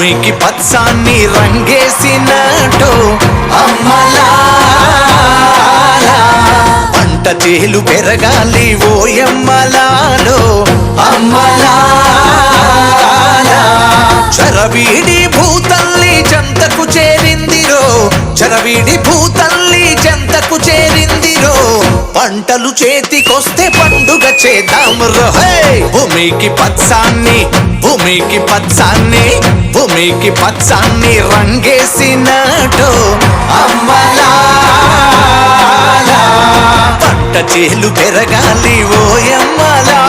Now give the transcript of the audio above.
భూమికి పచ్చాన్ని రంగేసినట్టు. అమ్మలా పంట చేలు పెరగాలి ఓయమ్మలాలో అమ్మలా చరవీడి భూతల్లి చెంతకు చేరిందిరో. చరవీడి భూతల్లి చెంతకు చేరింది పంటలు చేతికొస్తే పండుగ చేద్దాం హే భూమికి పచ్చాన్ని భూమికి పచ్చాన్ని భూమికి పచ్చాన్ని రంగేసినట్టు అమ్మలా పంట చేలు పెరగాలి ఓయమ్మలా అమ్మలా